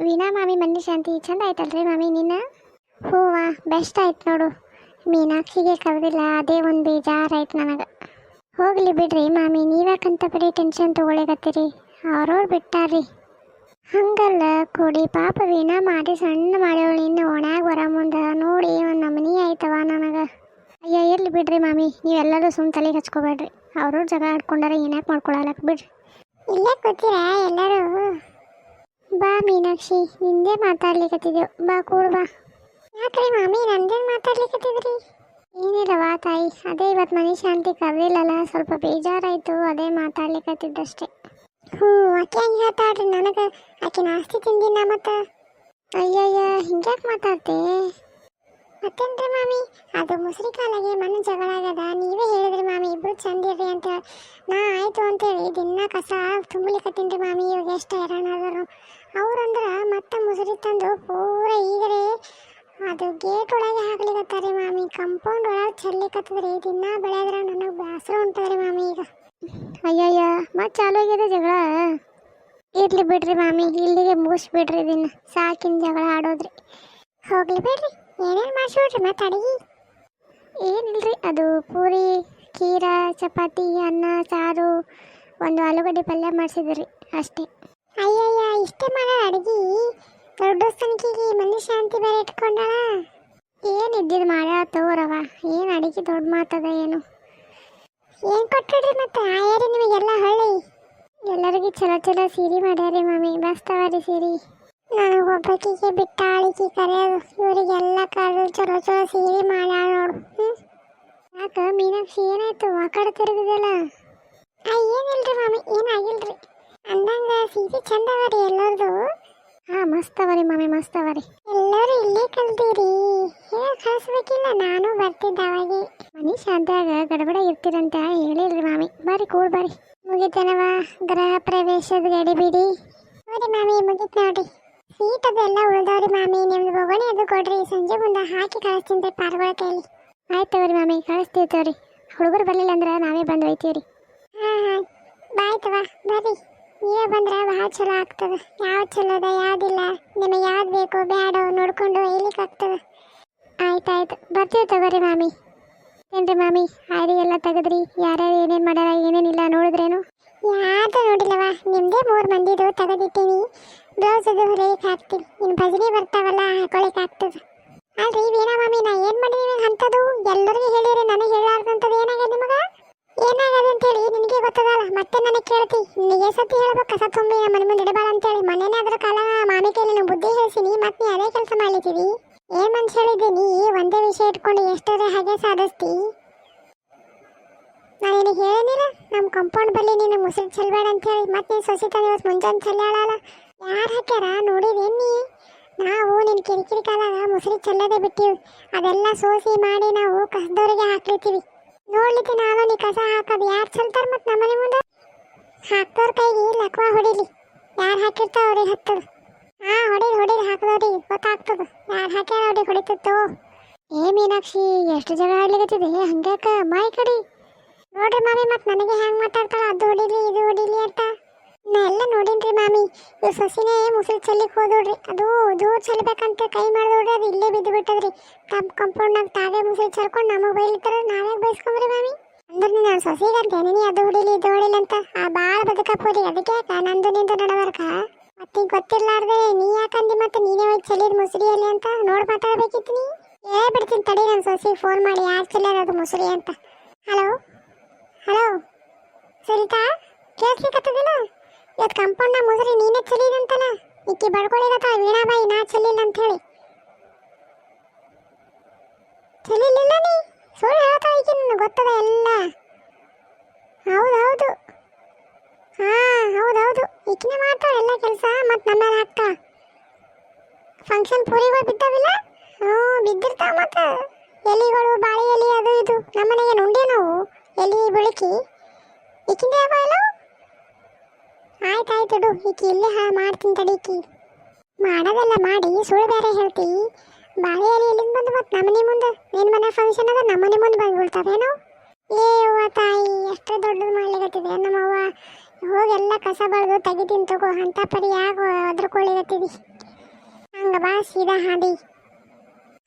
ವೀಣಾ, ಮಾಮಿ ಮನೆ ಶಾಂತಿ, ಚಂದ ಆಯ್ತಲ್ರಿ ಮಾಮಿ ನಿನ್ನ? ಹೂವಾ ಬೆಸ್ಟ್ ಆಯ್ತು ನೋಡು. ಮೀನಾಕ್ಷಿಗೆ ಕರೆದಿಲ್ಲ, ಅದೇ ಒಂದು ಬೇಜಾರಾಯ್ತು ನನಗೆ. ಹೋಗ್ಲಿ ಬಿಡ್ರಿ ಮಾಮಿ, ನೀವ್ಯಾಕಂತ ಬರೀ ಟೆನ್ಷನ್ ತೊಗೊಳಕತ್ತೀರಿ? ಅವ್ರವ್ರು ಬಿಟ್ಟಾರ್ರಿ. ಹಂಗಲ್ಲ, ಕೊಡಿ ಪಾಪ ವೀಣಾ ಮಾಡಿ ಸಣ್ಣ ಮಾಡ್ಯವಳು, ಇನ್ನು ಒಣಾಗ ಬರ ಮುಂದೆ ನೋಡಿ ಒಂದು ನಮನಿ ಆಯ್ತವ ನನಗೆ. ಅಯ್ಯ, ಇರಲಿ ಬಿಡ್ರಿ ಮಾಮಿ, ನೀವೆಲ್ಲರೂ ಸುಮ್ಮ ತಲೆಗೆ ಹಚ್ಕೋಬೇಡ್ರಿ. ಅವ್ರವ್ರು ಜಗಳ ಆಡ್ಕೊಂಡಾರ ಏನಾಕ್ ಮಾಡ್ಕೊಳಕ್ಕೆ ಬಿಡ್ರಿ. ಇಲ್ಲೇ ಕೂತೀರಾ ಎಲ್ಲರೂ? ಬಾ ಮೀನಾಕ್ಷಿ, ನಿಂದೇ ಮಾತಾಡ್ಲಿಕತ್ತಿದ್ದೆವು. ಬಾ ಕೂಡ್ ಬಾ. ಯಾಕ್ರಿ ಮಾಮಿ, ನಂದೇನು ಮಾತಾಡ್ಲಿಕತ್ತಿದ್ರಿ? ಏನಿಲ್ಲವ ತಾಯಿ. ಅದೇ ಇವತ್ತು ಮನೆ ಶಾಂತಿ ಕರೆದಿಲ್ಲಲ್ಲ, ಸ್ವಲ್ಪ ಬೇಜಾರಾಯಿತು, ಅದೇ ಮಾತಾಡ್ಲಿಕತ್ತಿದ್ದಷ್ಟೇ. ಹ್ಞೂ, ಆಕೆ ಹಂಗೆ ಹೇಳ್ತಾಳ್ರಿ ನನಗೆ? ಆಕೆ ನಾಸ್ತಿ ತಿಂದಿನ ಮತ್ತು? ಅಯ್ಯಯ್ಯ, ಹಿಂಗ್ಯಾಕೆ ಮಾತಾಡ್ತೆ? ಮತ್ತೇನ್ರಿ ಮಾಮಿ ಅದು ಮುಸ್ರಿ ಕಾಲಾಗೆ ಮಣ್ಣು ಜಗಳ ಆಗದ? ನೀವೇ ಹೇಳಿದ್ರಿ ಮಾಮಿ ಇಬ್ರು ಚಂದಿರ್ರಿ ಅಂತ ಹೇಳಿ ನಾ ಆಯ್ತು ಅಂತೇಳಿ ದಿನ ಕಸ ತುಂಬಲಿಕತ್ತೀನಿ ಮಾಮಿ ಇವಾಗ ಎಷ್ಟು ಹೈರಾಣಾದರು ಅವ್ರಂದ್ರ ಮತ್ತೆ ಮುಸುರಿ ತಂದು ಪೂರ ಈಗರೆ ಅದು ಗೇಟ್ ಒಳಗೆ ಹಾಕ್ಲಿಕತ್ತಾರೆ ಮಾಮಿ ಕಂಪೌಂಡ್ ಒಳಗೆ ಚೆಲ್ಲಿಕತ್ತದ್ರಿ. ದಿನ ಬೆಳೆದ್ರ ನನಗೆ ಬೇಸರ ಉಂಟದ್ರಿ ಮಾಮಿ ಈಗ. ಅಯ್ಯಯ್ಯ ಮತ್ತೆ ಚಾಲು ಆಗಿದೆ ಜಗಳ? ಇರ್ಲಿ ಬಿಡ್ರಿ ಮಾಮಿ ಇಲ್ಲಿಗೆ ಮುಗಿಸ್ಬಿಡ್ರಿ ಇದನ್ನ ಸಾಕಿನ ಜಗಳ ಆಡೋದ್ರಿ. ಹೋಗ್ಲಿ ಬಿಡ್ರಿ. ಏನೇನು ಮಾಡಿಸ್ಬಿಡ್ರಿ ಮತ್ತೆ ಅಡಿಗೆ ಏನಿಲ್ರಿ, ಅದು ಪೂರಿ, ಖೀರ, ಚಪಾತಿ, ಅನ್ನ, ಸಾರು, ಒಂದು ಆಲೂಗಡ್ಡೆ ಪಲ್ಯ ಮಾಡಿಸಿದ್ರಿ ಅಷ್ಟೇ. ಅಯ್ಯಯ್ಯ, ಇಷ್ಟೇ ಮಾಡೋ ಅಡಿಗೆ. ದೊಡ್ಡ ಸಂಖ್ಯೆಗೆ ಮನುಷ್ಯ ಶಾಂತಿ ಬೇರೆ ಇಟ್ಕೊಂಡಳ ಏನು ಇದ್ದಿದ್ದು ಮಾಡ್ಯಾಳ ತಗೋರವ ಏನು ಅಡಿಗೆ ದೊಡ್ಡ ಮಾತದ ಏನು? ಏನು ಕೊಟ್ಟಿಡ್ರಿ ಮತ್ತೆ? ಆಯಾರಿ ನಿಮಗೆಲ್ಲ ಹಳ್ಳಿ. ಎಲ್ಲರಿಗೂ ಚಲೋ ಚಲೋ ಸೀರೆ ಮಾಡ್ಯಾರಿ ಮಮ್ಮಿ ಮಸ್ತವ ರೀ ಸೀರೆ. ನನಗೆ ಒಬ್ಬಾಕಿಗೆ ಬಿಟ್ಟ ಆಳಿಕೆ ಕರೆಯೋದು ಇವರಿಗೆಲ್ಲ ಕರೆದು ಚಲೋ ಚಲೋ ಸೀರೆ ಮಾಡ್ಯಾಳ ನೋಡು. ಹ್ಞೂ ಯಾಕ, ಮೀನಾಕ್ಷಿ ಏನಾಯ್ತು? ಆ ಕಡೆ ತಿರುಗಿದಲ್ಲ? ಆ, ಏನಿಲ್ರಿ ಮಾಮಿ, ಏನಾಗಿಲ್ರಿ? ಅಂದಂಗ ಸೀರೆ ಚಂದ ಅವ ರೀ ಎಲ್ಲರದು? ಹಾ ಮಸ್ತ್ ಅವ ರೀ ಮಾಮಿ, ಮಸ್ತ್ ಅವ ರೀ ಎಲ್ಲರೂ ಇಲ್ಲೇ ಕಲ್ತೀರಿ ಹೇಳಿ ಕಳಿಸ್ಬೇಕಿಲ್ಲ, ನಾನು ಬರ್ತಿದ್ದೆ ಅವಾಗೆ. ಮನಿ ಶಾಂತಾಗ ಗಡಬಡ ಇರ್ತೀರಂತ ಹೇಳಿಲ್ರಿ ಮಾಮಿ. ಬರ್ರಿ, ಕೂಡ್ ಬರ್ರಿ. ಮುಗಿತನವಾ ಗೃಹ ಪ್ರವೇಶದ ಗಡಿಬಿಡಿ. ನೋಡಿ ಮಾಮಿ, ಮುಗಿತ್ ನೋಡ್ರಿ. ಸೀಟ್ ಅದೆಲ್ಲ ಉಳಿದವ್ರಿ ಮಾಮಿ. ನಿಮ್ದು ಬೊಗಣಿ ಅದು ಕೊಡ್ರಿ. ಸಂಜೆ ಮುಂದೆ ಹಾಕಿ ಕಳಿಸ್ತೀನಿ ರೀ ಪಾರ್ಗಳ ಕೈಲಿ. ಆಯ್ತು ತಗೋರಿ ಮಾಮಿ, ಕಳಿಸ್ತೀವಿ ತಗೋರಿ ಹುಡುಗರು ಬರಲಿಲ್ಲ ಅಂದ್ರೆ ನಾವೇ ಬಂದು ಒಯ್ತೀವಿ ಹಾಂ ಹಾಂ. ಬಾಯ್ ತವ ಬರ್ರಿ. ನೀವೇ ಬಂದ್ರೆ ಭಾಳ ಚಲೋ ಆಗ್ತದೆ. ಯಾವ ಚಲೋ ಅದ ಯಾವ್ದಿಲ್ಲ ನಿಮಗೆ ಯಾವ್ದು ಬೇಕು ಬೇಡೋ ನೋಡ್ಕೊಂಡು ಒಯ್ಲಿಕ್ಕೆ ಆಗ್ತದೆ. ಆಯ್ತಾಯ್ತು ಬರ್ತೀವಿ ತಗೋರಿ ಮಾಮಿ. ಏನ್ರಿ ಮಾಮಿ, ಹಾರಿ ಎಲ್ಲ ತೆಗೆದ್ರಿ? ಯಾರ್ಯಾರು ಏನೇನು ಮಾಡ್ಯಾರ ಏನೇನಿಲ್ಲ ನೋಡಿದ್ರೇನು? ಯಾರ್ದು ನೋಡಿಲ್ಲವ ನಿಮ್ಮದೇ ಮೂರು ಮಂದಿದು ತೆಗೆದಿಟ್ಟೀನಿ. ಬ್ಲೌಸ್ ಅದು ಹೊಲಿಯಕ್ಕೆ ಹಾಕ್ತೀನಿ. ಇನ್ನು ಭಜನೆ ಬರ್ತಾವಲ್ಲ, ಹಾಕೊಳಕ್ಕೆ ಆಗ್ತದೆ. ಅಲ್ರಿ ವೀಣಾ ಮಾಮಿ ನಾ ಏನು ಮಾಡಿ ನಿಮಗೆ ಅಂಥದ್ದು? ಎಲ್ಲರಿಗೂ ಹೇಳಿರಿ ನನಗೆ ಹೇಳಾರ್ದಂಥದ್ದು ಏನಾಗ್ಯದ ನಿಮಗೆ? ಏನಾಗದ ಅಂತೇಳಿ ನಿನಗೆ ಗೊತ್ತದಲ್ಲ, ಮತ್ತೆ ನನಗೆ ಕೇಳ್ತಿ. ನಿನಗೆ ಸತಿ ಹೇಳ್ಬೇಕು, ಕಸ ತುಂಬಿ ನಮ್ಮ ಮನೆ ಮುಂದೆ ಇಡಬಾರ ಅಂತೇಳಿ. ಮೊನ್ನೆನೇ ಅದ್ರ ಕಾಲ ಮಾಮಿ ಕೈಲಿ ನಾನು ಬುದ್ಧಿ ಹೇಳ್ಸಿನಿ ಮತ್ತೆ ನೀ ಅದೇ ಕೆಲಸ ಮಾಡ್ಲಿದ್ದೀವಿ. ಏನು ಮನ್ಸು ಹೇಳಿದ್ದೀನಿ ಒಂದೇ ವಿಷಯ ಇಟ್ಕೊಂಡು ಎಷ್ಟರ ಹಾಗೆ ಸಾಧಿಸ್ತಿ. ನಾನು ನಿನಗೆ ಹೇಳಿನಿಲ್ಲ. ನಮ್ಮ ಕಂಪೌಂಡ್ ಬಲ್ಲಿ ನೀನು ಮುಸುರು ಚೆಲ್ಬೇಡ ಅಂತೇಳಿ. ಮತ್ತೆ ನೀನು ಸೊಸಿ ತಂದು ಇವತ್ತು ಮುಂಜಾನೆ ಚೆಲ್ಲಾಳಲ್ಲ ಯಾರು ಹಾಕ್ಯಾರ? ನೋಡಿದೇನು ನಾವು ನಿನ್ನ ಕಿರಿಕಿರಿ ಕಾಲಾಗ ಮುಸುರಿ ಚೆಲ್ಲದೆ ಬಿಟ್ಟಿವಿ. ಅದೆಲ್ಲ ಸೋಸಿ ಮಾಡಿ ನಾವು ಕಸದವರಿಗೆ ಹಾಕಿರ್ತೀವಿ ನೋಡ್ಲಿಕ್ಕೆ ನಾನು ನೀ ಕಸ ಹಾಕೋದು ಯಾರು ಚೆಲ್ತಾರ ಮತ್ತೆ ನಮ್ಮನೆ ಮುಂದೆ? ಹಾಕ್ದವ್ರ ಕೈಗೆ ಲಕ್ವ ಹೊಡಿಲಿ. ಯಾರು ಹಾಕಿರ್ತಾವ ಅವ್ರಿಗೆ ಹತ್ತದ. ಹಾಂ ಹೊಡೀರಿ ಹೊಡೀರಿ ಹಾಕಿದವ್ರಿಗೆ ಗೊತ್ತಾಗ್ತದ. ಯಾರು ಹಾಕ್ಯಾರ ಅವ್ರಿಗೆ ಹೊಡಿತತ್ತೋ ಏ ಮೀನಾಕ್ಷಿ, ಎಷ್ಟು ಜಾಗ ಆಡ್ಲಿಕತ್ತಿದೆ? ಹಂಗ್ಯಾಕ? ಮಾಯ್ ಕಡಿ. ನೋಡ್ರಿ ಮಾಮಿ ಮತ್ತೆ ನನಗೆ ಹೆಂಗ್ ಮಾತಾಡ್ತಾರ ಅದು ಹೊಡಿಲಿ, ಇದು ಹೊಡಿಲಿ ಅಂತ. ನಾ ನೋಡಿನ್ರಿ ಮಾಮಿ ಇವ್ ಸಸಿನೇ ಮುಸಿಲ್ ಚೆಲ್ಲಿಕ್ ಹೋದೋಡ್ರಿ. ಅದು ದೂರ ಚೆಲ್ಬೇಕಂತ ಕೈ ಮಾಡಿದೋಡ್ರಿ, ಅದು ಇಲ್ಲೇ ಬಿದ್ದು ಬಿಟ್ಟದ್ರಿ. ತಮ್ಮ ಕಂಪೌಂಡ್ನಾಗ ತಾವೇ ಮುಸಿಲ್ ಚೆಲ್ಕೊಂಡು ನಮಗೆ ಬೈಲಿತ್ತಾರ ನಾವೇ ಬೈಸ್ಕೊಂಬ್ರಿ ಮಾಮಿ. ಅಂದ್ರೆ ನಾನು ಸೊಸಿಗಂತ ನೀ ಅದು ಹೊಡಿಲಿ, ಇದು ಹೊಡಿಲಿ ಅಂತ ಆ ಬಾಳ ಬದುಕಪ್ಪೋರಿ ಅದಕ್ಕೆ ನಂದು ನಿಂದು ನಡವರ್ಕ. ಮತ್ತೆ ಗೊತ್ತಿರ್ಲಾರ್ದೆ ನೀ ಯಾಕಂದಿ ಮತ್ತೆ ನೀನೇ ಹೋಗಿ ಚೆಲ್ಲಿದ್ ಮುಸುರಿಯಲ್ಲಿ ಅಂತ ನೋಡ್ ಮಾತಾಡ್ಬೇಕಿತ್ತು ನೀ? ಹೇಳ್ಬಿಡ್ತೀನಿ ತಡಿ ನನ್ನ ಸಸಿಗೆ ಫೋನ್ ಮಾಡಿ, ಯಾರು ಚೆಲ್ಲಾರ ಅದು ಮುಸುರಿ ಅಂತ. ಹಲೋ ಹಲೋ ಸರಿತಾ ಕೇಳಿಸ್ಲಿಕ್ಕತ್ತದಿಲ್ಲ ಇವತ್ತು ಕಂಪೌಂಡ್ನ ಮುಸುರಿ ನೀನೇ ಚೆಲ್ಲಿದಂತಲ್ಲ ಇಕ್ಕಿ ಬಡ್ಕೊಳಿಗತ್ತ ವೀಣಾಬಾಯಿ, ನಾ ಚೆಲ್ಲಿಲ್ಲ ಅಂತ ಹೇಳಿ ಚೆಲ್ಲಿಲ್ಲ ನೀ? ಸುಳ್ಳು ಹೇಳ್ತಾ ಈಕಿ ನನಗೆ ಗೊತ್ತದ ಎಲ್ಲ? ಹೌದು ಹೌದು ಹಾ ಹೌದು ಹೌದು ಎಲ್ಲ ಕೆಲಸ, ಮತ್ತು ನಮ್ಮ ಮೇಲೆ ಹಾಕ್ತಾಳ ಫಂಕ್ಷನ್ ಪೂರಿಗಳು ಬಿದ್ದಾವಿಲ್ಲ? ಹ್ಞೂ, ಬಿದ್ದಿರ್ತಾವ ಮತ್ತು. ಎಲಿಗಳು, ಬಾಳೆ ಎಲೆ, ಅದು ಇದು. ನಮ್ಮನೆಗೆ ಬೆಳಕಿ ಈಕಿಂದ ಯಾವ ಇಲ್ಲ ಆಯ್ತು ಆಯ್ತು ಇಡು ಈಕಿ ಇಲ್ಲೇ ಹಾ, ಮಾಡ್ತೀನಿ ತಡೀಕಿ ಮಾಡೋದೆಲ್ಲ, ಮಾಡಿ, ಸುಳ್ಳು ಬೇರೆ ಹೇಳ್ತಿ. ಬಾಳೆ ಎಲೆ ಎಲ್ಲಿಂದ ಬಂದು ಮತ್ತೆ ನಮ್ಮನೆ ಮುಂದೆ? ನಿನ್ನ ಮನೆ ಫಂಕ್ಷನ್ ಅದ ನಮ್ಮನೆ ಮುಂದೆ ಬಂದ್ಬಿಡ್ತಾವೇನು? ಏ, ಅವ್ವ ತಾಯಿ, ಎಷ್ಟು ದೊಡ್ಡದು ಮಾಡ್ಲಿಕತ್ತಿದೆ. ನಮ್ಮವ್ವ ಹೋಗೆಲ್ಲ ಕಸ ಬಳ್ದು ತೆಗಿತೀನಿ ತಗೋ, ಅಂತ ಪರಿ ಯಾಕೆ ಅದ್ರಕೊಳ್ಳಿಗತ್ತಿದಿ ಹಂಗ ಬಾ, ಸೀದಾ ಹಾದಿ.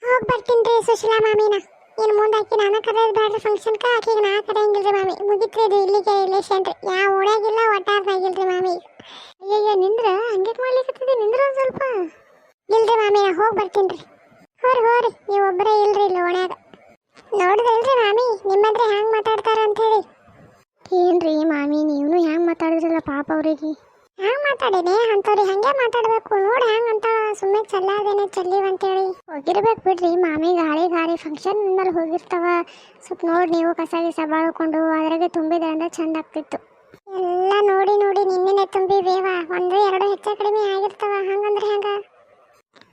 ಹೋಗಿ ಬರ್ತೀನಿ ಸುಶೀಲಾ ಮಾಮಿನ. ಮುಂದೆ ಆಕಿ ನಾನು ಕರೆಯೋದು ಬೇಡ್ರಿ ಫಂಕ್ಷನ್ಕ ಆಕಿಗೆ ನಾ ಕರೆಯಂಗಿಲ್ರಿ ಮಾಮಿ. ಮುಗಿತ್ರಿ ಇದು ಇಲ್ಲಿಗೆ ರಿಲೇಷನ್ ರೀ ಯಾವ ಓಣ್ಯಾಗಿಲ್ಲ ಒಟ್ಟಾರ್ದಾಗಿಲ್ರಿ ಮಾಮಿ. ಅಯ್ಯಯ್ಯ, ನಿಂದ್ರ? ಹಂಗೆ ಮಾಡ್ಲಿಕ್ಕೆ ನಿಂದ್ರ ಒಂದು ಸ್ವಲ್ಪ. ಇಲ್ರಿ ಮಾಮಿ, ನಾ ಹೋಗಿ ಬರ್ತೀನಿ ರೀ ಹೋರಿ ಹೋರಿ. ನೀವು ಒಬ್ಬರೇ ಇಲ್ರಿ ಇಲ್ಲಿ ಓಣ್ಯಾಗ. ನೋಡಿದ್ರಿ ಮಾಮಿ ನಿಮ್ಮದ್ರೆ ಹ್ಯಾಂಗೆ ಮಾತಾಡ್ತಾರ ಅಂತ ಹೇಳಿ ಏನ್ರಿ ಮಾಮಿ ನೀವು ಹ್ಯಾಂಗೆ ಮಾತಾಡಿದ್ರಲ್ಲ ಪಾಪ ಅವ್ರಿಗೆ. ಹ್ಯಾಂಗೆ ಮಾತಾಡಿನಿ? ಅಂತವ್ರಿ ಹಂಗೆ ಮಾತಾಡಬೇಕು? ನೋಡಿ ಹಂಗ ಅಂತ ಸುಮ್ಮನೆ ಚಲ್ಲಾದೇನೆ ಚಲ್ಲಿವ್ ಅಂತೇಳಿ. ಹೋಗಿರ್ಬೇಕು ಬಿಡ್ರಿ, ಮಾಮಿ ಗಾಳಿ ಗಾಳಿ ಫಂಕ್ಷನ್ ಮೇಲೆ ಹೋಗಿರ್ತಾವ. ಸ್ವಲ್ಪ ನೋಡಿ ನೀವು ಕಸ ಗಿಸ ಬಾಳ್ಕೊಂಡು ಅದ್ರಾಗೆ ತುಂಬಿದ್ರೆ ಅಂದ್ರೆ ಚಂದ ಆಗ್ತಿತ್ತು. ಎಲ್ಲ ನೋಡಿ ನೋಡಿ ನಿನ್ನೆ ತುಂಬಿ ಬೇವ ಒಂದು, ಎರಡು ಹೆಚ್ಚ ಕಡಿಮೆ ಆಗಿರ್ತಾವ. ಹಂಗಂದ್ರೆ ಹೆಂಗ?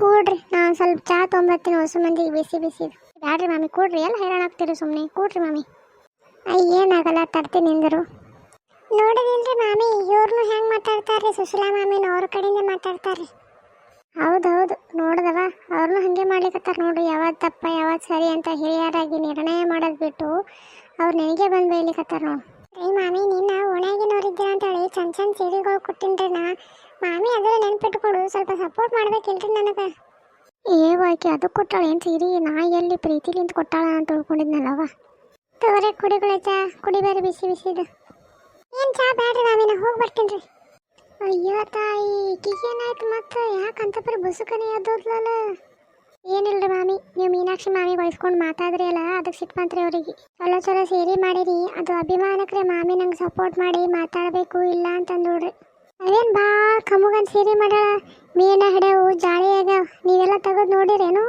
ಕೂಡ್ರಿ, ನಾನು ಸ್ವಲ್ಪ ಚಾ ತೊಂಬತ್ತೀನಿ. ಹೊಸ ಮಂದಿಗೆ ಬಿಸಿ ಬಿಸಿ. ಬ್ಯಾಡ್ರಿ ಮಾಮಿ, ಕೂಡ್ರಿ. ಎಲ್ಲ ಹೈರಾಣ ಆಗ್ತೀರಿ ಸುಮ್ಮನೆ ಕೂಡ್ರಿ ಮಾಮಿ. ಅಯ್ಯ, ಏನಾಗಲ್ಲ ತರ್ತೀನಿ ನಿಂದರು ನೋಡಿದಿಲ್ರಿ ಮಾಮಿ ಇವ್ರನ್ನೂ ಹೆಂಗೆ ಮಾತಾಡ್ತಾರ್ರಿ ಸುಶೀಲಾ ಮಾಮಿನ ಅವ್ರ ಕಡೆಯಿಂದ ಮಾತಾಡ್ತಾರ್ರಿ. ಹೌದು ಹೌದು, ನೋಡ್ದವ. ಅವ್ರನ್ನೂ ಹಾಗೆ ಮಾಡ್ಲಿಕ್ಕೆ ನೋಡ್ರಿ, ಯಾವಾಗ ತಪ್ಪ, ಯಾವಾಗ ಸರಿ ಅಂತ ಹಿರಿಯರಾಗಿ ನಿರ್ಣಯ ಮಾಡೋದು ಬಿಟ್ಟು ಅವ್ರು ನನಗೆ ಬಂದು ಬೈಲಿಕತ್ತಾರ ನೋಡಿ. ರೀ ಮಾಮಿ, ನಿನ್ನ ಓಣ್ಯಾಗಿನವ್ರಿದ್ದೀರ ಅಂತ ಹೇಳಿ ಚಂದ ಚಂದ ಸೀರೆಗಳು ಕೊಟ್ಟಿನ್ರಿ ನಾ. ಮಾಮಿ ಅದ್ರ ನೆನ್ಪಿಟ್ಕೊಂಡು, ಸ್ವಲ್ಪ ಸಪೋರ್ಟ್ ಮಾಡ್ಬೇಕಿಲ್ರಿ ನನಗೆ. ಏ ಓಕೆ ಅದು ಕೊಟ್ಟಾಳೆ, ಏನು ಸೀರೆ? ನಾ ಎಲ್ಲಿ ಪ್ರೀತಿಲಿಂದ ಕೊಟ್ಟಾಳ ಅಂತ ತಿಳ್ಕೊಂಡಿದ್ನಲ್ಲವ ತೋರೆ ಕುಡಿಗಳ ಚಾ ಕುಡಿಬೇರೆ ಬಿಸಿ ಬಿಸಿದು. ಏನು ಚಾ ಬೇಡ್ರಿ ಮಾಮಿನ ಹೋಗಿ ಬರ್ತೀನಿ ರೀ ಅಯ್ಯೋ ತಾಯಿ ಈಗೇನಾಯ್ತು ಮತ್ತೆ? ಯಾಕಂತ ಬರೀ ಬುಸುಕನೆ ಎದ್ದೋದ್ಲಲ್ಲ ಏನಿಲ್ರಿ ಮಾಮಿ, ನೀವು ಮೀನಾಕ್ಷಿ ಮಾಮಿ ವಹಿಸ್ಕೊಂಡು ಮಾತಾದ್ರಿ ಅಲ್ಲ ಅದಕ್ಕೆ ಸಿಟ್ಟು ಬಂತ್ರಿ ಅವರಿಗೆ. ಚಲೋ ಚಲೋ ಸೇರಿ ಮಾಡಿರಿ, ಅದು ಅಭಿಮಾನಕ್ರೆ ಮಾಮಿ ನಂಗೆ ಸಪೋರ್ಟ್ ಮಾಡಿ ಮಾತಾಡಬೇಕು ಇಲ್ಲ ಅಂತ ನೋಡ್ರಿ ಅದೇನು ಭಾಳ ಕಮ್ಮಗನ್ ಸೇರಿ ಮಾಡ್ಯಾಳ, ಮೀನ ಹಿಡ್ಯಾವು ಆಗ್ಯಾವ, ನೀವೆಲ್ಲ ತೆಗೆದು ನೋಡಿರೇನು?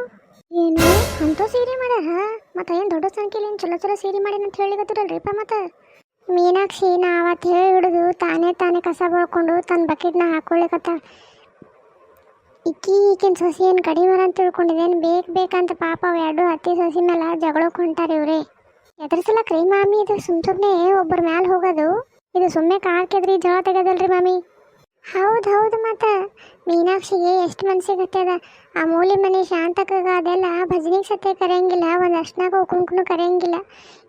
ಏನು, ಅಂತೂ ಸೀರೆ ಮಾಡ್ಯಾರ? ಮತ್ತೆ ಏನು ದೊಡ್ಡ ಏನು ಚಲೋ ಚಲೋ ಸೀರೆ ಮಾಡಿ ಅಂತ ಹೇಳಿಗತ್ತಿರಲ್ರಿಪ್ಪ ಮತ್ತೆ? ಮೀನಾಕ್ಷಿ, ನಾ ಅವತ್ತು ಹೇಳಿ ಹಿಡಿದು ತಾನೇ ತಾನೇ ಕಸ ಬಳ್ಕೊಂಡು ತನ್ನ ಬಕೆಟ್ನ ಹಾಕೊಳ್ಳಿಕತ್ತ. ಇಕ್ಕಿ ಈಕಿನ ಸೊಸಿ ಏನು ಕಡಿಮೆ ಅಂತ ತಿಳ್ಕೊಂಡಿದ್ದೇನು ಬೇಕು ಬೇಕಂತ ಪಾಪ ಎರಡು ಹತ್ತಿ ಸೊಸಿ ಮೇಲೆ ಜಗಳಕ್ಕೆ ಹೊಂಟಾರ ಇವ್ರೆ. ಎದುರಿಸಲಕ್ರಿ ಮಾಮಿ, ಇದು ಸುಮ್ ಸುಮ್ಮನೆ ಒಬ್ಬರ ಮ್ಯಾಲೆ ಹೋಗೋದು. ಇದು ಸುಮ್ಮನೆ ಕಾಕಿದ್ರಿ ಜಗಳ ತೆಗೆದಲ್ರಿ ಮಾಮಿ. ಹೌದು ಹೌದು ಮತ್ತೆ ಮೀನಾಕ್ಷಿಗೆ ಎಷ್ಟು ಮನಸ್ಸಿಗೆ ಹತ್ತದ ಆ ಮೂಲಿ ಮನೆ ಶಾಂತಕಗ ಅದೆಲ್ಲ ಭಜನಿಗೆ ಸತ್ಯ ಕರೆಯಂಗಿಲ್ಲ, ಒಂದು ಅರ್ಶನಾಗ ಕುಂಕುನು ಕರೆಯಂಗಿಲ್ಲ.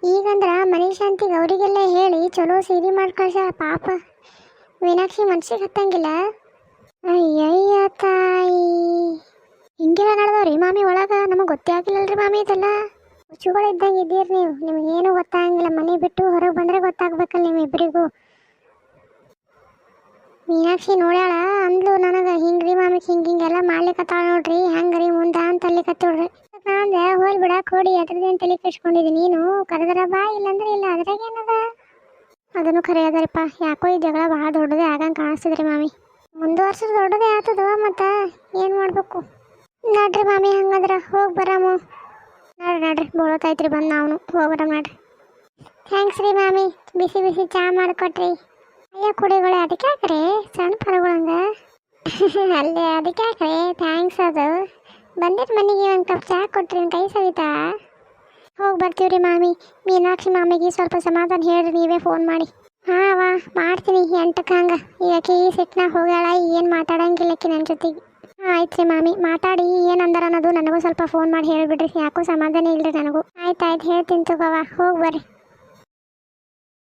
ಈಗಂದ್ರ ಮನೆ ಶಾಂತಿಗೆ ಅವರಿಗೆಲ್ಲ ಹೇಳಿ ಚಲೋ ಸೀರೆ ಮಾಡ್ಕಳ್ಸ ಪಾಪ. ಮೀನಾಕ್ಷಿ ಮನ್ಸಿಗೆ ಹತ್ತಂಗಿಲ್ಲ. ಅಯ್ಯಯ್ಯ ತಾಯಿ. ಹಿಂಗೆಲ್ಲ ನಡೆದವ್ರಿ ಮಾಮಿ ಒಳಗ? ನಮಗೆ ಗೊತ್ತೇ ಆಗಿಲ್ಲಲ್ರಿ ಮಾಮಿ ಇದೆಲ್ಲ. ಹುಚ್ಚುಗಳು ಇದ್ದಂಗೆ ಇದ್ದೀರಿ ನೀವು. ನಿಮಗೇನು ಗೊತ್ತಾಗಂಗಿಲ್ಲ. ಮನೆ ಬಿಟ್ಟು ಹೊರಗೆ ಬಂದರೆ ಗೊತ್ತಾಗ್ಬೇಕಲ್ಲ ನಿಮ್ಮಿಬ್ಬರಿಗೂ ಮೀನಾಕ್ಷಿ ನೋಡ್ಯಾಳ? ಅಂದ್ಲು ನನಗೆ ಹಿಂಗ್ರಿ ಮಾಮಿ ಹಿಂಗೆ ಹಿಂಗೆಲ್ಲ ಮಾಡ್ಲಿಕತ್ತಾಳ ನೋಡ್ರಿ ಹೆಂಗ್ರಿ ಮುಂದೆ ಅಂತ ಅಲ್ಲಿಕತ್ತೋಡ್ರಿ ನಾಂದೆ ಹೋಲ್ ಬಿಡ, ಕೊಡಿ ಅದ್ರದ್ದೇನು ತಲೆ ಕೆಡ್ಸ್ಕೊಂಡಿದ್ದೀನಿ ನೀನು, ಕರೆದ್ರ ಬಾ, ಇಲ್ಲಂದ್ರೆ ಇಲ್ಲ, ಅದ್ರಾಗ ಏನದ? ಅದನ್ನು ಖರೆ ಅದರಿಪ್ಪ ಯಾಕೋ ಈ ಜಗಳ ಭಾಳ ದೊಡ್ಡದೇ ಆಗಂಗೆ ಕಾಣಿಸ್ತಿದ್ರಿ ಮಾಮಿ. ಮುಂದುವರ್ಸೋದು ದೊಡ್ಡದೇ ಆತದ ಮತ್ತು, ಏನು ಮಾಡಬೇಕು? ನಡ್ರಿ ಮಾಮಿ, ಹಂಗಂದ್ರೆ, ಹೋಗಿ ಬರಾಮು. ನಡ್ರಿ ನಡ್ರಿ ಬೋಳತೈತ್ರಿ ಬಂದು ನಾವು ಹೋಗಿ ಬರಾಮ ನಡ್ರಿ. ಥ್ಯಾಂಕ್ಸ್ ರೀ ಮಾಮಿ, ಬಿಸಿ ಬಿಸಿ ಚಾ ಮಾಡಿಕೊಟ್ರಿ. ಅಯ್ಯ ಕುಡಿಗಳು ಅದಕ್ಕೆ ಹಾಕ್ರಿ. ಸಣ್ಣ ಪರಗಳಂಗ. ಅಲ್ಲೇ ಅದಕ್ಕೆ ಹಾಕ್ರಿ. ಥ್ಯಾಂಕ್ಸ್ ಅದು. ಬಂದಿದ್ದು ಮನೆಗೆ ಒಂದು ಕಪ್ ಚಹಾ ಕೊಟ್ರಿ ಕೈ ಸವಿತಾ. ಹೋಗಿ ಬರ್ತೀವ್ರಿ ಮಾಮಿ. ಮೀನಾಕ್ಷಿ ಮಾಮಿಗೆ ಸ್ವಲ್ಪ ಸಮಾಧಾನ ಹೇಳ್ರಿ, ನೀವೇ ಫೋನ್ ಮಾಡಿ. ಹಾ, ವಾ, ಮಾಡ್ತೀನಿ, ಎಂಟಕ್ಕೆ ಹಂಗೆ. ಈಗ ಈ ಸಿಟ್ನಾಗ ಹೋಗ್ಯಾಳ, ಏನು ಮಾತಾಡಂಗಿಲ್ಲ ಆಕಿ ನನ್ನ ಜೊತೆಗೆ. ಆಯ್ತು ರೀ ಮಾಮಿ. ಮಾತಾಡಿ ಏನು ಅಂದಾರ ಅನ್ನೋದು ನನಗೂ ಸ್ವಲ್ಪ ಫೋನ್ ಮಾಡಿ ಹೇಳಿಬಿಡ್ರಿ. ಯಾಕೋ ಸಮಾಧಾನ ಇಲ್ಲರಿ ನನಗೂ. ಆಯ್ತು ಆಯ್ತು, ಹೇಳ್ತೀನಿ ತಗೋವಾ ಹೋಗಿ ಬರ್ರಿ.